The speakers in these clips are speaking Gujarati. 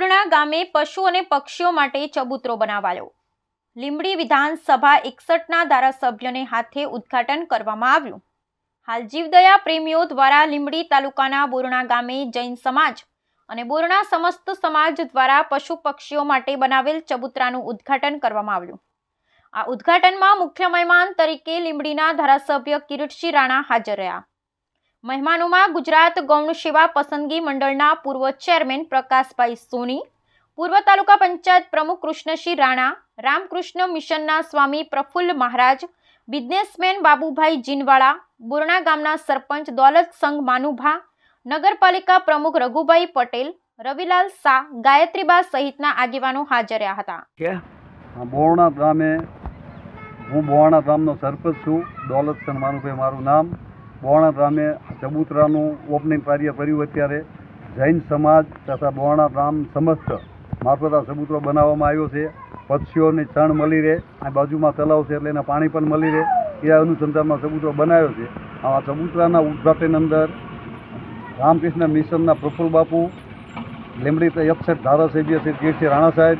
બોરણા ગામે પશુ અને પક્ષીઓ માટે ચબૂતરો બનાવાયો. લીંબડી વિધાનસભા એકસઠના ધારાસભ્યને હાથે ઉદ્ઘાટન કરવામાં આવ્યું. હાલ જીવદયા પ્રેમીઓ દ્વારા લીંબડી તાલુકાના બોરણા ગામે જૈન સમાજ અને બોરણા સમસ્ત સમાજ દ્વારા પશુ પક્ષીઓ માટે બનાવેલ ચબૂતરાનું ઉદ્ઘાટન કરવામાં આવ્યું. આ ઉદ્ઘાટનમાં મુખ્ય મહેમાન તરીકે લીંબડીના ધારાસભ્ય કિરીટસિંહ રાણા હાજર રહ્યા. મહેમાનોમાં ગુજરાત ગૌણ સેવા પસંદગી મંડળના પૂર્વ ચેરમેન પ્રકાશભાઈ સોની, પૂર્વ તાલુકા પંચાયત પ્રમુખ કૃષ્ણસિંહ રાણા, રામકૃષ્ણ મિશનના સ્વામી પ્રફુલ્લ મહારાજ, બિઝનેસમેન બાબુભાઈ જીનવાળા, બોરણા ગામના સરપંચ દોલત સંઘ માનુભા, નગરપાલિકા પ્રમુખ રઘુભાઈ પટેલ, રવિલાલ શાહ ગાયત્રીબા સહિતના આગેવાનો હાજર રહ્યા હતા. બોરણા ગામે હું બોરણા ગામનો સરપંચ છું. દોલતસન માનુભાઈ મારું નામ. બોરણા ગામે ચબૂતરાનું ઓપનિંગ કાર્ય કર્યું અત્યારે. જૈન સમાજ તથા બોવાણા ગામ સમસ્ત મારફતા ચબૂતરો બનાવવામાં આવ્યો છે. પક્ષીઓને ચણ મળી રહે, આ બાજુમાં તલાવ છે એટલે એને પાણી પણ મળી રહે. એ અનુસંધાનમાં ચબૂતરો બનાવ્યો છે. આ ચબૂતરાના ઉદ્ઘાટન અંદર રામકૃષ્ણ મિશનના પ્રફુલ્લ બાપુ લીમડી એકસઠ ધારાસભ્ય શ્રી કીર્તિ રાણા સાહેબ,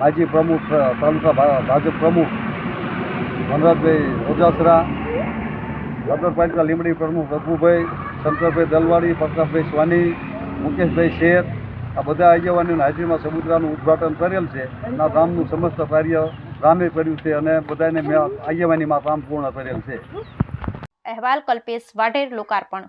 માજી પ્રમુખ, તાલુકા ભાજપ પ્રમુખ વનરાજભાઈ ઓજાસરા નગરપાલિકા લીમડી પ્રમુખ રઘુભાઈ, શંકરભાઈ દલવાડી પ્રકાશભાઈ સ્વાની, મુકેશભાઈ શેઠ આ બધા આગેવાનીની હાજરીમાં સમુદ્રનું ઉદ્ઘાટન કરેલ છે. આ ગામનું સમસ્ત કાર્ય ગામે કર્યું છે અને બધાને મેં આગેવાનીમાં કામ પૂર્ણ કરેલ છે. અહેવાલ કલ્પેશ વાઢેર, લોકાર્પણ.